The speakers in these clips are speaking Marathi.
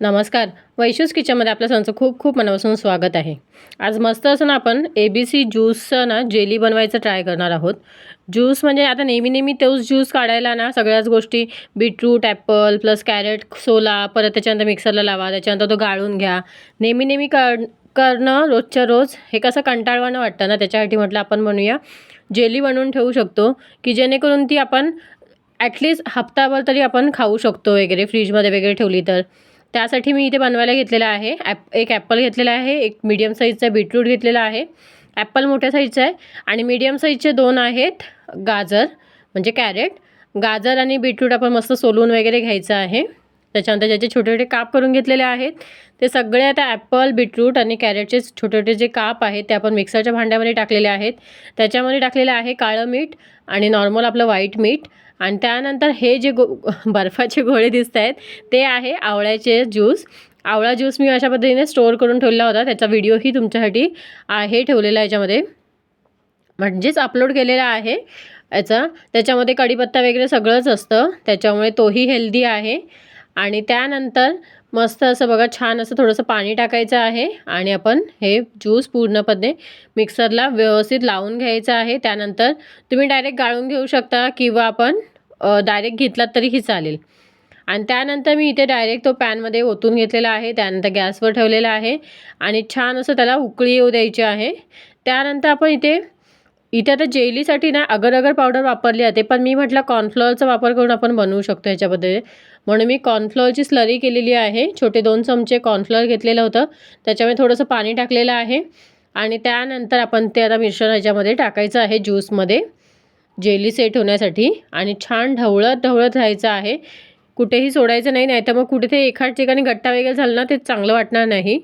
नमस्कार. वैशूस किचनमध्ये आपल्या सणचं खूप खूप मनापासून स्वागत आहे. आज मस्त असं ना आपण ए बी सी ज्यूसचं ना जेली बनवायचं ट्राय करणार आहोत. ज्यूस म्हणजे आता नेहमी नेहमी तोच ज्यूस काढायला ना सगळ्याच गोष्टी बीटरूट ॲपल प्लस कॅरेट सोला परत त्याच्यानंतर मिक्सरला लावा त्याच्यानंतर तो गाळून घ्या. नेहमी नेहमी कर करणं रोजच्या रोज हे कसं कंटाळवाणं वाटतं ना त्याच्यासाठी म्हटलं आपण म्हणूया जेली बनवून ठेवू शकतो की जेणेकरून ती आपण ॲटलिस्ट हप्ताभर तरी आपण खाऊ शकतो वगैरे फ्रीजमध्ये वगैरे ठेवली तर. त्यासाठी मी इथे बनवायला घेतलेला आहे. ॲप एक ॲपल घेतलेला आहे एक मीडियम साईजचा बीटरूट घेतलेला आहे. ॲपल मोठ्या साईजचा आहे आणि मीडियम साईजचे दोन आहेत गाजर म्हणजे कॅरेट. गाजर आणि बीटरूट आपण मस्त सोलून वगैरे घ्यायचं आहे. त्याच्यानंतर ज्याचे छोटे छोटे काप करून घेतलेले आहेत. ते सगळे आता ॲपल बीटरूट आणि कॅरेटचे छोटे छोटे जे काप आहेत ते आपण मिक्सरच्या भांड्यामध्ये टाकलेले आहेत. त्याच्यामध्ये टाकलेलं आहे काळं मीठ आणि नॉर्मल आपलं व्हाईट मीठ. आणि त्यानंतर हे जे गो बर्फाचे गोळे दिसत आहेत ते आहे आवळ्याचे ज्यूस. आवळा ज्यूस मी अशा पद्धतीने स्टोअर करून ठेवला होता. त्याचा व्हिडिओही तुमच्यासाठी आहे ठेवलेला याच्यामध्ये. म्हणजेच अपलोड केलेला आहे याचा. त्याच्यामध्ये कढीपत्ता वगैरे सगळंच असतं. त्याच्यामुळे तोही हेल्दी आहे. आणि त्यानंतर मस्त असं बघा छान असं थोडंसं पाणी टाकायचं आहे आणि आपण हे ज्यूस पूर्णपणे मिक्सरला व्यवस्थित लावून घ्यायचं आहे. त्यानंतर तुम्ही डायरेक्ट गाळून घेऊ शकता किंवा आपण डायरेक्ट घेतलात तरीही चालेल. आणि त्यानंतर मी इथे डायरेक्ट तो पॅनमध्ये ओतून घेतलेला आहे. त्यानंतर गॅसवर ठेवलेला आहे आणि छान असं त्याला उकळी येऊ द्यायची आहे. त्यानंतर आपण इथे इथे आता जेलीसाठी ना अगर अगर पावडर वापरली जाते पण मी म्हटलं कॉर्नफ्लॉवरचा वापर करून आपण बनवू शकतो ह्याच्यामध्ये म्हणून मी कॉर्नफ्लॉवरची स्लरी केलेली आहे. छोटे दोन चमचे कॉर्नफ्लॉवर घेतलेलं होतं. त्याच्यामध्ये थोडंसं पाणी टाकलेलं आहे. आणि त्यानंतर आपण ते आता मिश्रण ह्याच्यामध्ये टाकायचं आहे ज्यूसमध्ये जेली सेट होण्यासाठी. आणि छान ढवळत ढवळत राहायचं आहे. कुठेही सोडायचं नाही नाही तर मग कुठे ते एखाद ठिकाणी गट्टा वगैरे झाला ना ते चांगलं वाटणार नाही.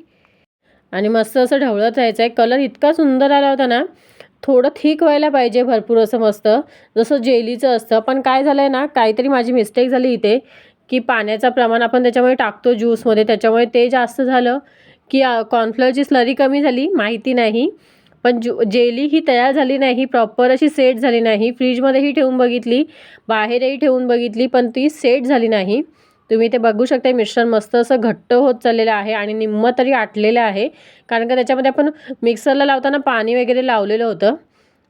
आणि मस्त असं ढवळत राहायचं आहे. कलर इतका सुंदर आला होता ना थोडं थिक व्हायला पाहिजे भरपूर असं मस्त. जसं जेलीचं असतं. पण काय झालं आहे ना काहीतरी माझी मिस्टेक झाली इथे की पाण्याचं प्रमाण आपण त्याच्यामुळे टाकतो ज्यूसमध्ये त्याच्यामुळे ते जास्त झालं की कॉर्नफ्लॉवरची स्लरी कमी झाली माहिती नाही. पण जु जेली ही तयार झाली नाही प्रॉपर अशी सेट झाली नाही. फ्रीजमध्येही ठेवून बघितली बाहेरही ठेवून बघितली पण ती सेट झाली नाही. तुम्ही ते बघू शकता मिश्रण मस्त असं घट्ट होत चाललेलं आहे आणि निम्म तरी आटलेलं आहे. कारण का त्याच्यामध्ये आपण मिक्सरला लावताना पाणी वगैरे लावलेलं होतं.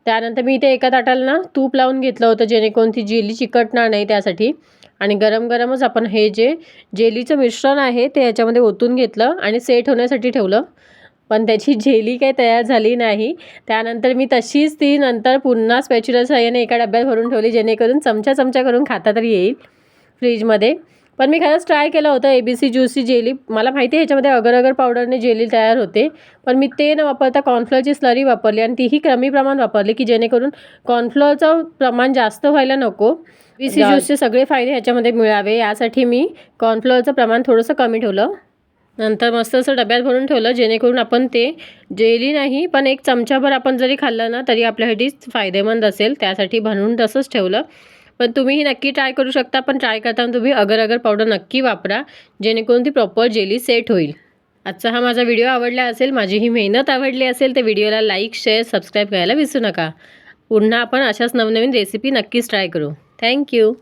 त्यानंतर मी इथे एका ताटाला ना तूप लावून घेतलं होतं जेणेकरून ती जेली चिकटणार नाही त्यासाठी. आणि गरम गरमच आपण हे जे जेलीचं मिश्रण आहे ते याच्यामध्ये ओतून घेतलं आणि सेट होण्यासाठी ठेवलं. पण त्याची जेली काही तयार झाली नाही. त्यानंतर मी तशीच ती नंतर पुन्हा स्पॅच्युलर साह्याने एका डब्यात भरून ठेवली जेणेकरून चमचा चमचा करून खाता तरी येईल फ्रीजमध्ये. पण मी खरंच ट्राय केलं होतं ए बी सी ज्यूसची जेली मला माहिती आहे ह्याच्यामध्ये अगर अगर पावडरने जेली तयार होते. पण मी ते न वापरता कॉर्नफ्लॉवरची स्लरी वापरली आणि तीही कमी प्रमाण वापरली की जेणेकरून कॉर्नफ्लॉवरचं प्रमाण जास्त व्हायला नको. बी सी ज्यूसचे सगळे फायदे ह्याच्यामध्ये मिळावे. यासाठी मी कॉर्नफ्लॉवरचं प्रमाण थोडंसं कमी ठेवलं. नंतर मस्त असं डब्यात भरून ठेवलं जेणेकरून आपण ते जेली नाही पण एक चमचाभर आपण जरी खाल्लं ना तरी आपल्यासाठी फायदेमंद असेल. त्यासाठी भरून तसंच ठेवलं. पण तुम्ही ही नक्की ट्राय करू शकता पण ट्राय करताना तुम्ही अगर अगर पावडर नक्की वापरा जेणेकरून ती प्रॉपर जेली सेट होईल. आजचा हा माझा व्हिडिओ आवडला असेल माझी ही मेहनत आवडली असेल तर व्हिडिओला लाईक शेअर सबस्क्राईब करायला विसरू नका. पुन्हा आपण अशाच नवनवीन रेसिपी नक्कीच ट्राय करू. थँक्यू